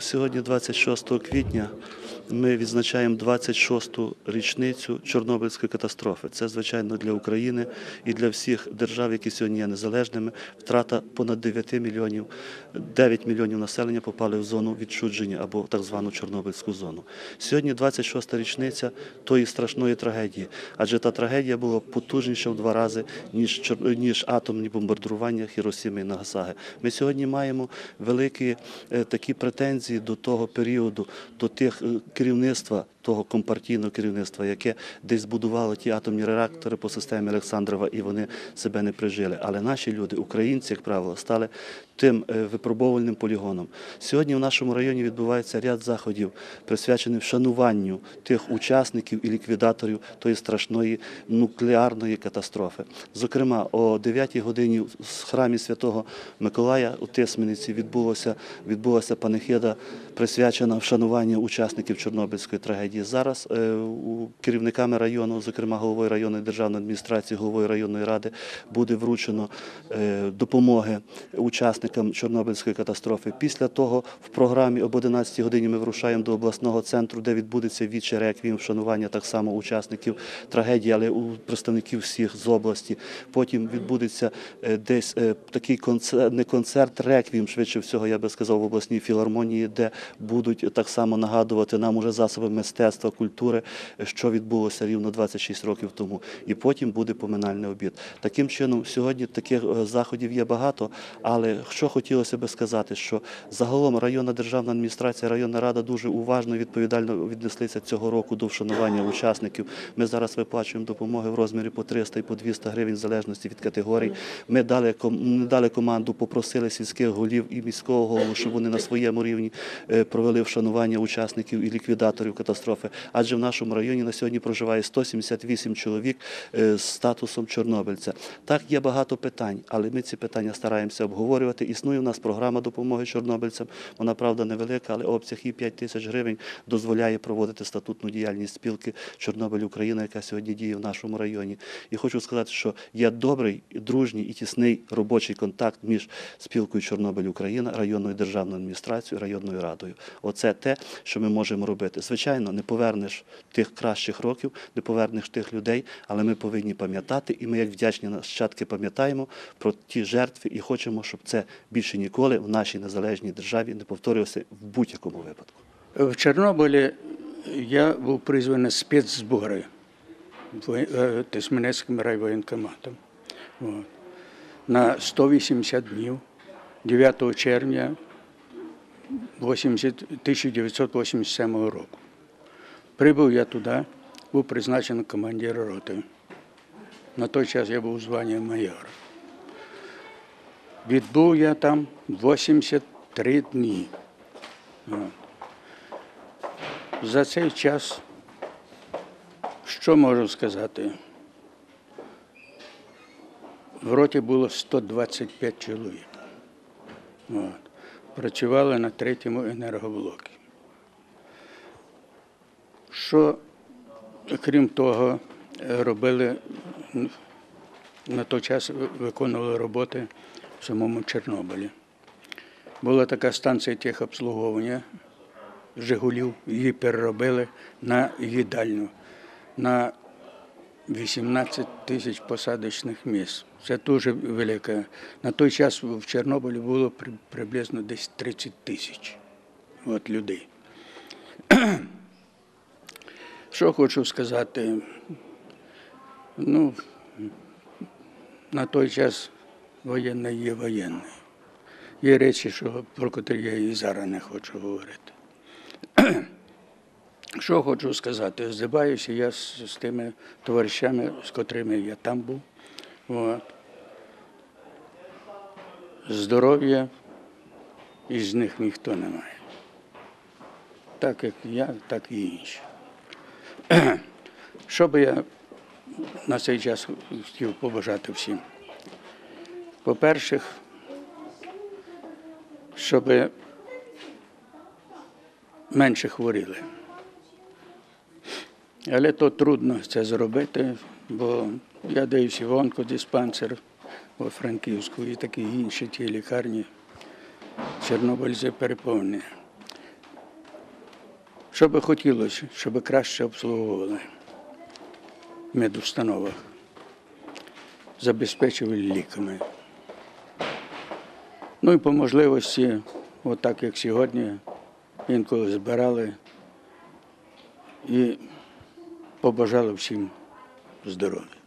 Сьогодні, 26 квітня, ми відзначаємо 26-ту річницю Чорнобильської катастрофи. Це, звичайно, для України і для всіх держав, які сьогодні є незалежними. Втрата понад 9 мільйонів, 9 мільйонів населення попали в зону відчудження або так звану Чорнобильську зону. Сьогодні 26-та річниця тої страшної трагедії, адже та трагедія була потужніша в два рази, ніж, ніж атомні бомбардування Хіросіми і Нагасаги. Ми сьогодні маємо великі е, такі претензії до того періоду, до тих е, керівництва, того компартійного керівництва, яке десь будувало ті атомні реактори по системі Олександрова, і вони себе не прижили. Але наші люди, українці, як правило, стали тим е, випробовувальним полігоном. Сьогодні в нашому районі відбувається ряд заходів, присвячених вшануванню тих учасників і ліквідаторів тої страшної нуклеарної катастрофи. Зокрема, о 9 годині в храмі Святого Миколая у Тисмениці відбулася панихида, присвячена вшануванню учасників Чорнобильської трагедії. Зараз е, у керівниками району, зокрема головою районної державної адміністрації, головою районної ради, буде вручено е, допомоги учасникам Чорнобильської катастрофи. Після того в програмі об 11 годині ми вирушаємо до обласного центру, де відбудеться віче реквієм вшанування так само учасників трагедії, але у представників всіх з області. Потім відбудеться е, десь такий концерт, не концерт, реквієм, швидше всього, я би сказав, в обласній філармонії, де будуть так само нагадувати нам уже засоби мистецтва, культури, е, що відбулося рівно 26 років тому. І потім буде поминальний обід. Таким чином, сьогодні таких е, заходів є багато, але що хотілося би сказати, що загалом районна державна адміністрація, районна рада дуже уважно і відповідально віднеслися цього року до вшанування учасників. Ми зараз виплачуємо допомоги в розмірі по 300 і по 200 гривень в залежності від категорій. Ми не дали команду, попросили сільських голів і міського голову, щоб вони на своєму рівні е, провели вшанування учасників і ліквідаторів катастрофи. Адже в нашому районі на сьогодні проживає 178 чоловік е, з статусом чорнобильця. Так є багато питань, але ми ці питання стараємося обговорювати. Існує в нас програма допомоги чорнобильцям. Вона правда невелика, але обсяг її 5 тисяч гривень дозволяє проводити статутну діяльність спілки Чорнобиль Україна, яка сьогодні діє в нашому районі. І хочу сказати, що є добрий, дружній і тісний робочий контакт між спілкою Чорнобиль Україна, районною державною адміністрацією, районною радою. Оце те, що ми можемо робити. Звичайно, не повернеш тих кращих років, не повернеш тих людей, але ми повинні пам'ятати, і ми, як вдячні нащадки, пам'ятаємо про ті жертви і хочемо, щоб це більше ніколи в нашій незалежній державі не повторювалося в будь-якому випадку. В Чорнобилі я був призваний спецзбори е, Тисменецьким райвоєнкоматом. На 180 днів 9 червня 80 1987 року. Прибув я туди, був призначений командир роти. На той час я був званням майора. Відбув я там 83 дні. За цей час, що можу сказати? В роті було 125 чоловік. Працювали на третьому енергоблокі. Що, крім того, робили на той час виконували роботи в самому Чорнобилі. Була така станція техобслуговування Жигулів, її переробили на їдальню на 18 тисяч посадочних місць. Це дуже велика. На той час в Чорнобилі було приблизно десь 30 тисяч людей. Що хочу сказати? Ну, на той час воєнне є воєнне. Є речі, що, про котрі я і зараз не хочу говорити. Що хочу сказати? Здиваюся я з, з тими товаришами, з котрими я там був. От. Здоров'я із них ніхто не має. Так як я, так і інші. Що би я на цей час хотів побажати всім? По-перше, щоб менше хворіли. Але то трудно це зробити, бо я даюся в онкодиспансер у Франківську і такі інші ті лікарні. Чорнобильці переповнені. Що би хотілося, щоб краще обслуговували медустановах, забезпечували ліками. Ну і по можливості, отак як сьогодні, інколи збирали і побажали всім здоров'я.